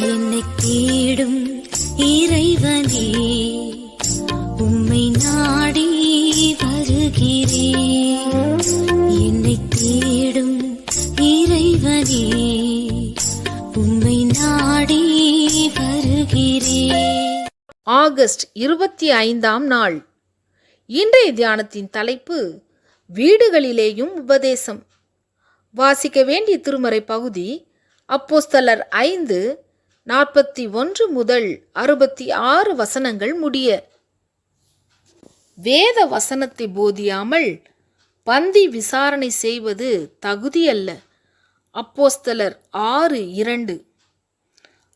என்னை தேடும் இறைவனே உம்மை நாடி வருகிறேன் என்னை தேடும் இறைவனே உம்மை நாடி வருகிறேன் ஆகஸ்ட் இருபத்தி ஐந்தாம் நாள். இன்றைய தியானத்தின் தலைப்பு வீடுகளிலேயும் உபதேசம். வாசிக்க வேண்டிய திருமறை பகுதி அப்போஸ்தலர் ஐந்து நாற்பத்தி ஒன்று முதல் அறுபத்தி ஆறு வசனங்கள் முடிய. வேத வசனத்தை போதியாமல் பந்தி விசாரணை செய்வது தகுதியல்ல. அப்போஸ்தலர் ஆறு இரண்டு.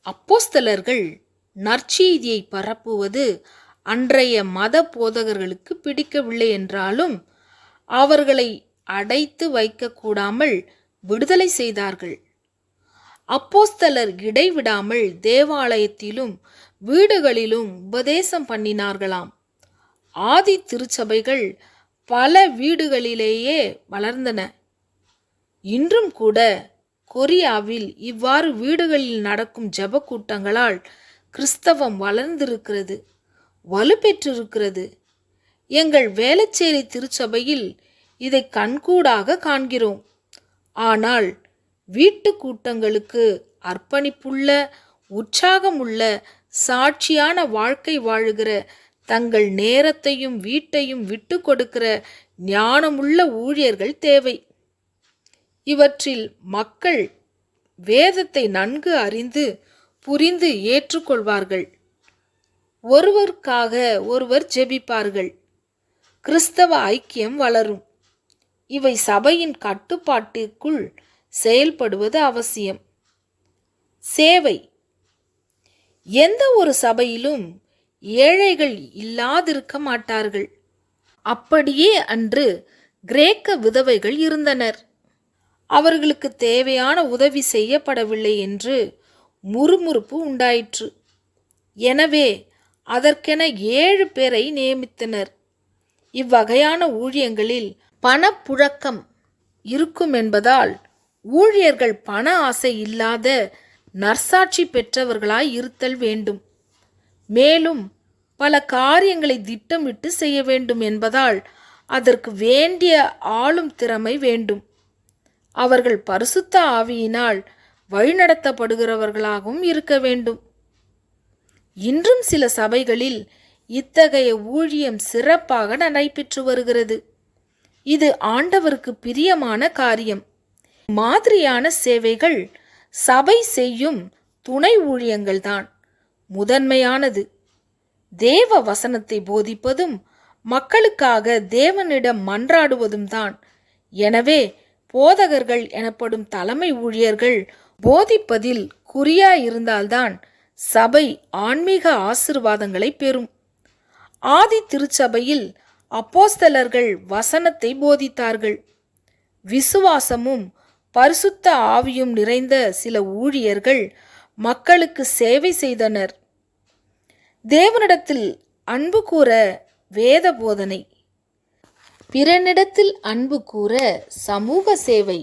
அப்போஸ்தலர்கள் நற்செய்தியை பரப்புவது அன்றைய மத போதகர்களுக்கு பிடிக்கவில்லை என்றாலும் அவர்களை அடைத்து வைக்கக்கூடாமல் விடுதலை செய்தார்கள். அப்போஸ்தலர் இடைவிடாமல் தேவாலயத்திலும் வீடுகளிலும் உபதேசம் பண்ணினார்களாம். ஆதி திருச்சபைகள் பல வீடுகளிலேயே வளர்ந்தன. இன்றும் கூட கொரியாவில் இவ்வாறு வீடுகளில் நடக்கும் ஜெப கூட்டங்களால் கிறிஸ்தவம் வளர்ந்திருக்கிறது வலுப்பெற்றிருக்கிறது எங்கள் வேளச்சேரி திருச்சபையில் இதை கண்கூடாக காண்கிறோம். ஆனால் வீட்டு கூட்டங்களுக்கு அர்ப்பணிப்புள்ள உற்சாகமுள்ள சாட்சியான வாழ்க்கை வாழுகிற தங்கள் நேரத்தையும் வீட்டையும் விட்டு கொடுக்கிற ஞானமுள்ள ஊழியர்கள் தேவை. இவற்றில் மக்கள் வேதத்தை நன்கு அறிந்து புரிந்து ஏற்றுக்கொள்வார்கள். ஒருவருக்காக ஒருவர் ஜெபிப்பார்கள். கிறிஸ்தவ ஐக்கியம் வளரும். இவை சபையின் கட்டுப்பாட்டிற்குள் செயல்படுவது அவசியம். சேவை. எந்த ஒரு சபையிலும் ஏழைகள் இல்லாதிருக்க மாட்டார்கள். அப்படியே அன்று கிரேக்க விதவைகள் இருந்தனர். அவர்களுக்கு தேவையான உதவி செய்யப்படவில்லை என்று முறுமுறுப்பு உண்டாயிற்று. எனவே அதற்கென ஏழு பேரை நியமித்தனர். இவ்வகையான ஊழியங்களில் பணப்புழக்கம் இருக்கும் என்பதால் ஊழியர்கள் பண ஆசை இல்லாத நற்சாட்சி பெற்றவர்களாய் இருத்தல் வேண்டும். மேலும் பல காரியங்களை திட்டமிட்டு செய்ய வேண்டும் என்பதால் அதற்கு வேண்டிய ஆளும் திறமை வேண்டும். அவர்கள் பரிசுத்த ஆவியினால் வழிநடத்தப்படுகிறவர்களாகவும் இருக்க வேண்டும். இன்றும் சில சபைகளில் இத்தகைய ஊழியம் சிறப்பாக நடைபெற்று வருகிறது. இது ஆண்டவருக்கு பிரியமான காரியம். மாதிரியான சேவைகள் சபை செய்யும் துணை ஊழியங்கள்தான். முதன்மையானது. தேவ வசனத்தை போதிப்பதும் மக்களுக்காக தேவனிடம் மன்றாடுவதும் தான் எனவே போதகர்கள் எனப்படும் தலைமை ஊழியர்கள் போதிப்பதில் குறியாயிருந்தால்தான் சபை ஆன்மீக ஆசிர்வாதங்களை பெறும். ஆதி திருச்சபையில் அப்போஸ்தலர்கள் வசனத்தை போதித்தார்கள். விசுவாசமும் பரிசுத்த ஆவியும் நிறைந்த சில ஊழியர்கள் மக்களுக்கு சேவை செய்தனர். தேவனிடத்தில் அன்பு கூற வேத போதனை. பிறனிடத்தில் அன்பு கூற சமூக சேவை.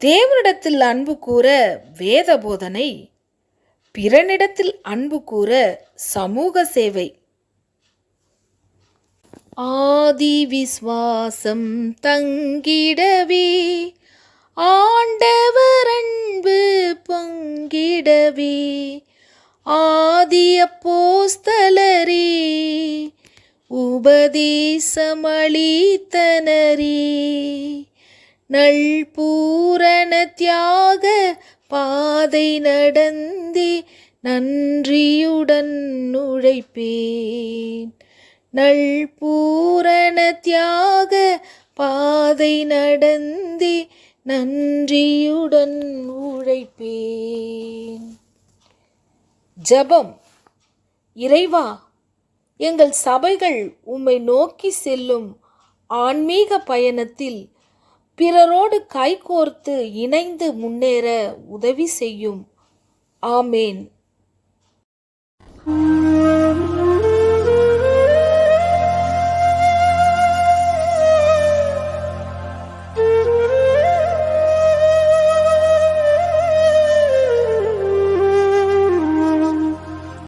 தேவனிடத்தில் அன்பு கூற வேத போதனை. பிறனிடத்தில் அன்பு கூற சமூக சேவை. ஆதி விஸ்வாசம் தங்கிடவே ஆண்டவர் அன்பு பொங்கிடவே ஆதிய போஸ்தலரே உபதேசமளித்தனரே. நல்பூரண தியாக பாதை நடந்தே நன்றியுடன் உழைப்பேன். நல்பூரண தியாக பாதை நடந்தே நன்றியுடன் உழைப்பேன். ஜபம். இறைவா எங்கள் சபைகள் உம்மை நோக்கி செல்லும் ஆன்மீக பயணத்தில் பிறரோடு கைகோர்த்து இணைந்து முன்னேற உதவி செய்யும். ஆமேன்.